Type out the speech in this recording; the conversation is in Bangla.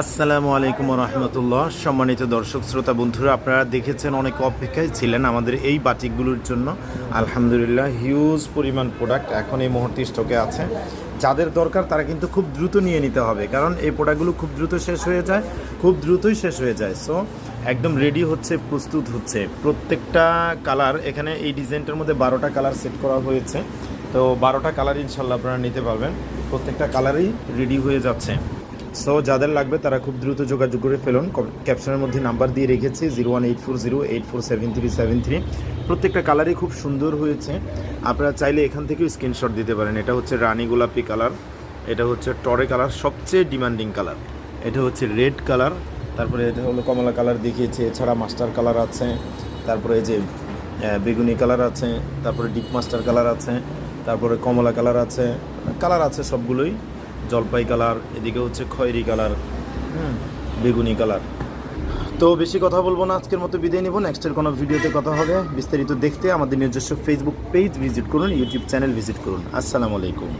আসসালামু আলাইকুম রহমতুল্লাহ সম্মানিত দর্শক, শ্রোতা, বন্ধুরা, আপনারা দেখেছেন অনেক অপেক্ষায় ছিলেন আমাদের এই বাটিকগুলোর জন্য। আলহামদুলিল্লাহ হিউজ পরিমাণ প্রোডাক্ট এখন এই মুহূর্তে স্টকে আছে। যাদের দরকার, তারা কিন্তু খুব দ্রুত নিয়ে নিতে হবে, কারণ এই প্রোডাক্টগুলো খুব দ্রুত শেষ হয়ে যায়, খুব দ্রুতই শেষ হয়ে যায়। সো একদম রেডি হচ্ছে, প্রস্তুত হচ্ছে। প্রত্যেকটা কালার এখানে এই ডিজাইনটার মধ্যে বারোটা কালার সেট করা হয়েছে। তো বারোটা কালার ইনশাল্লাহ আপনারা নিতে পারবেন। প্রত্যেকটা কালারই রেডি হয়ে যাচ্ছে। সো যাদের লাগবে, তারা খুব দ্রুত যোগাযোগ করে ফেলুন। ক্যাপশনের মধ্যে নাম্বার দিয়ে রেখেছি zero one eight four zero eight four seven three seven three প্রত্যেকটা কালারই খুব সুন্দর হয়েছে। আপনারা চাইলে এখান থেকেও স্ক্রিনশট দিতে পারেন। এটা হচ্ছে রানী গোলাপি কালার এটা হচ্ছে টরে কালার সবচেয়ে ডিমান্ডিং কালার এটা হচ্ছে রেড কালার তারপরে এটা হলো কমলা কালার দেখিয়েছে। এছাড়া মাস্টার কালার আছে, তারপরে এই যে বেগুনি কালার আছে, তারপরে ডিপ মাস্টার কালার আছে, তারপরে কমলা কালার আছে। কালার আছে সবগুলোই। জলপাই কালার এদিকে হচ্ছে খয়েরি কালার হুম। বেগুনি কালার। তো বেশি কথা বলব না আজকের মতো বিদায় নেব। নেক্সটের কোনো ভিডিওতে কথা হবে। বিস্তারিত দেখতে আমাদের নিজস্ব ফেসবুক পেজ ভিজিট করুন ইউটিউব চ্যানেল ভিজিট করুন। আসসালামু আলাইকুম।